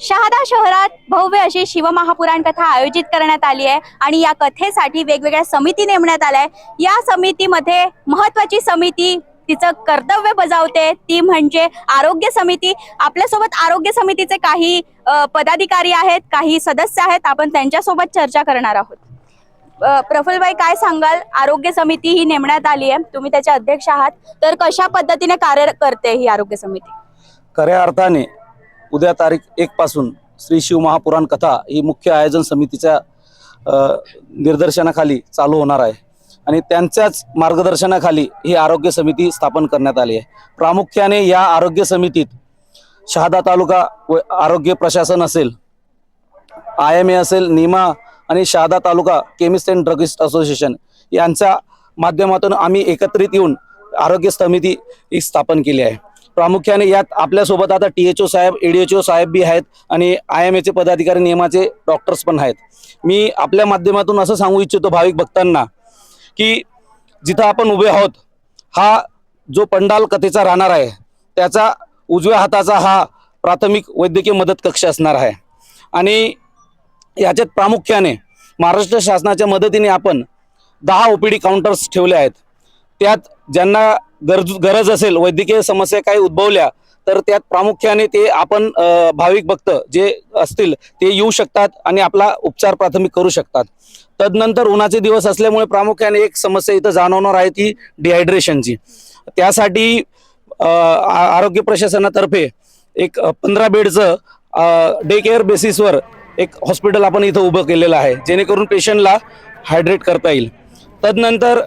शहादा शहरात भव्य अशी शिवमहापुराण कथा आयोजित करण्यात आली आहे आणि या कथेसाठी वेगवेगळ्या समिती नेमण्यात आल्या आहे. या समितीमध्ये महत्वाची समिती तिचं कर्तव्य बजावते ती म्हणजे आरोग्य समिती. आपल्यासोबत आरोग्य समितीचे काही पदाधिकारी आहेत काही सदस्य आहेत आपण त्यांच्यासोबत चर्चा करणार आहोत. प्रफुल्लबाई काय सांगाल? आरोग्य समिती ही नेमण्यात आली आहे. तुम्ही त्याचे अध्यक्ष आहात. तर कशा पद्धतीने कार्य करते ही आरोग्य समिती? खऱ्या अर्थाने उद्या तारीख एक पासून श्री शिव महापुराण कथा ही मुख्य आयोजन समितीच्या अ, निर्देशनाखाली चालू होणार आहे. आणि त्यांच्याच मार्गदर्शनाखाली ही आरोग्य समिती स्थापन करण्यात आली आहे. प्रामुख्याने या आरोग्य समितीत शहादा तालुका व आरोग्य प्रशासन असेल आय एम ए असेल निमा आणि Shahada taluka chemist and druggist association यांच्या माध्यमातून आम्ही एकत्रित येऊन आरोग्य समिती ही स्थापन केली आहे. प्रामुख्याने यात आपल्यासोबत आता टी एच ओ साहेब ए डी एच ओ साहेब बी आहेत आणि आय एम एचे पदाधिकारी नियमाचे डॉक्टर्स पण आहेत. मी आपल्या माध्यमातून असं सांगू इच्छितो भाविक भक्तांना की जिथं आपण उभे आहोत हा जो पंडाल कथेचा राहणार आहे त्याचा उजव्या हाताचा हा प्राथमिक वैद्यकीय मदत कक्ष असणार आहे. आणि याच्यात प्रामुख्याने महाराष्ट्र शासनाच्या मदतीने आपण दहा ओ पी डी काउंटर्स ठेवले आहेत. त्यात ज्यांना गरज गरज असेल वैद्यकीय समस्या काही उद्भवल्या तर त्यात प्रामुख्याने ते आपण भाविक भक्त जे असतील ते येऊ शकतात आणि आपला उपचार प्राथमिक करू शकतात. तदनंतर उन्हाचे दिवस असल्यामुळे प्रामुख्याने एक समस्या इथं जाणवणार आहे ती डिहायड्रेशनची त्यासाठी आ- आरोग्य प्रशासनातर्फे एक पंधरा बेडचं डे केअर बेसिसवर एक हॉस्पिटल आपण इथं उभं केलेलं आहे जेणेकरून पेशंटला हायड्रेट करता येईल. तदनंतर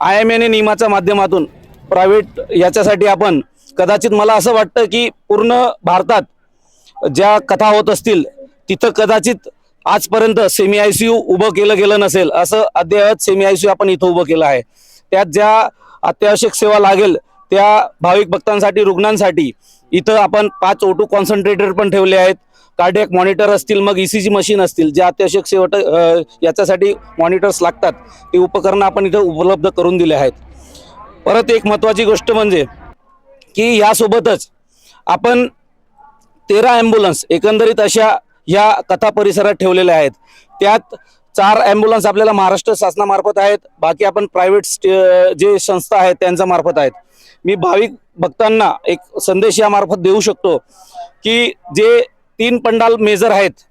आय एम एने नियमाच्या माध्यमातून प्रायव्हेट याच्यासाठी आपण कदाचित मला असं वाटतं की पूर्ण भारतात ज्या कथा होत असतील तिथं कदाचित आजपर्यंत सेमी आय सी यू उभं केलं गेलं नसेल असं अद्ययावत सेमी आय सी यू आपण इथं उभं केलं आहे. त्यात ज्या अत्यावश्यक सेवा लागेल त्या भाविक भक्तांसाठी रुग्णांसाठी इथं आपण पाच ओटू कॉन्सन्ट्रेटर पण ठेवले आहेत. कार्डियक मॉनिटर असतील मग ई सी जी मशीन असतील ज्या अत्यावश्यक सेवा याच्यासाठी मॉनिटर्स लागतात ते उपकरणं आपण इथं उपलब्ध करून दिले आहेत. परत एक महत्त्वाची गोष्ट म्हणजे की यासोबतच आपण तेरा ॲम्ब्युलन्स एकंदरीत अशा या कथा परिसरात ठेवलेल्या आहेत. त्यात चार ॲम्ब्युलन्स आपल्याला महाराष्ट्र शासनामार्फत आहेत. बाकी आपण प्रायव्हेट जे संस्था आहेत त्यांच्या मार्फत आहेत. मी भाविक भक्तांना एक संदेश यामार्फत देऊ शकतो की जे तीन पंडाल मेजर आहेत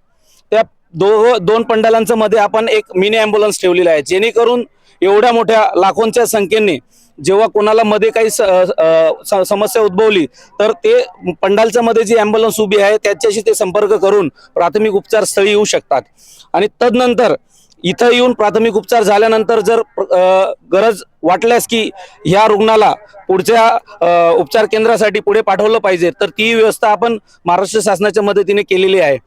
दो दोन पंडालांच्या मध्ये आपण एक मिनी ॲम्ब्युलन्स ठेवलेला आहे. जेणेकरून एवढ्या मोठ्या लाखोंच्या संख्येने जेव्हा कोणाला मध्ये काही समस्या उद्भवली तर ते पंडालच्या मध्ये जी ॲम्ब्युलन्स उभी आहे त्याच्याशी ते संपर्क करून प्राथमिक उपचार स्थळी येऊ शकतात. आणि तदनंतर इथं येऊन प्राथमिक उपचार झाल्यानंतर जर गरज वाटल्यास की ह्या रुग्णाला पुढच्या उपचार केंद्रासाठी पुढे पाठवलं पाहिजे तर ती व्यवस्था आपण महाराष्ट्र शासनाच्या मदतीने केलेली आहे.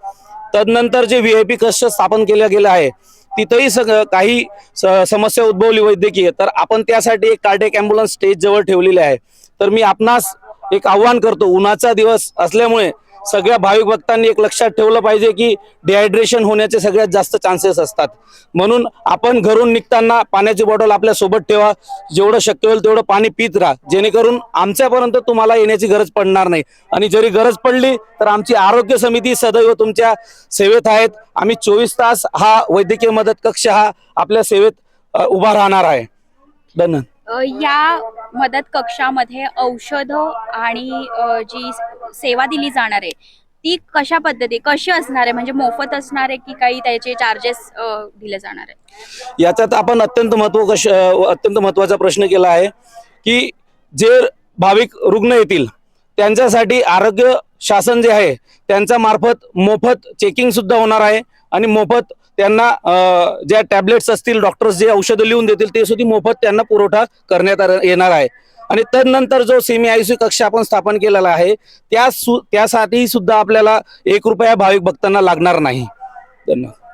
तदनंतर जे व्ही आय पी कक्ष स्थापन केलं गेलं आहे तिथंही सग काही स- समस्या उद्भवली वैद्यकीय. तर आपण त्यासाठी एक कार्डेक ॲम्ब्युलन्स स्टेज जवळ ठेवलेली आहे. तर मी आपणास एक आव्हान करतो उन्हाचा दिवस असल्यामुळे सगळ्या भाविक भक्तांनी एक लक्षात ठेवलं पाहिजे की डिहायड्रेशन होण्याचे सगळ्यात जास्त चान्सेस असतात. म्हणून आपण घरून निघताना पाण्याची बॉटल आपल्यासोबत ठेवा. जेवढं शक्य होईल तेवढं पाणी पित राहा. जेणेकरून आमच्यापर्यंत तुम्हाला येण्याची गरज पडणार नाही. आणि जरी गरज पडली तर आमची आरोग्य समिती सदैव तुमच्या सेवेत आहेत. आम्ही चोवीस तास हा वैद्यकीय मदत कक्ष हा आपल्या सेवेत उभा राहणार आहे. धन्यवाद. या मदत कक्षामध्ये औषधं आणि जी सेवा दिली जाणार आहे. ती कशा पद्धती कशी असणार आहे? म्हणजे मोफत असणार आहे की काही त्याचे चार्जेस दिले जाणार आहे? याच्यात आपण अत्यंत महत्त्व कश अत्यंत महत्त्वाचा प्रश्न केला आहे की जे भाविक रुग्ण येतील त्यांच्यासाठी आरोग्य शासन जे आहे त्यांच्या मार्फत मोफत चेकिंग सुद्धा होणार आहे आणि मोफत त्यांना ज्या टॅबलेट्स असतील डॉक्टर्स जे औषधं लिहून देतील ते सुद्धा मोफत त्यांना पुरवठा करण्यात येणार आहे. आणि तदनंतर जो सेमी आयसीयू कक्ष आपण स्थापन केलेला आहे त्या सु त्यासाठी सुद्धा आपल्याला एक रुपया भाविक भक्तांना लागणार नाही. धन्यवाद.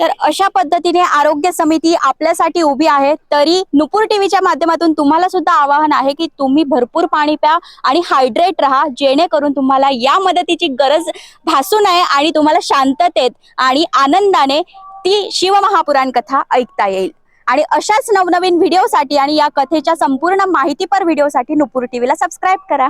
तर अशा पद्धतीने आरोग्य समिती आपल्यासाठी उभी आहे तरी नुपूर टीव्हीच्या माध्यमातून तुम्हाला सुद्धा आवाहन आहे की तुम्ही भरपूर पाणी प्या आणि हायड्रेट राहा जेणेकरून तुम्हाला या मदतीची गरज भासू नये आणि तुम्हाला शांततेत आणि आनंदाने ती शिवमहापुराण कथा ऐकता येईल. आणि अशाच नवनवीन व्हिडिओसाठी आणि या कथेच्या संपूर्ण माहितीपर व्हिडिओसाठी नुपूर टीव्हीला सबस्क्राईब करा.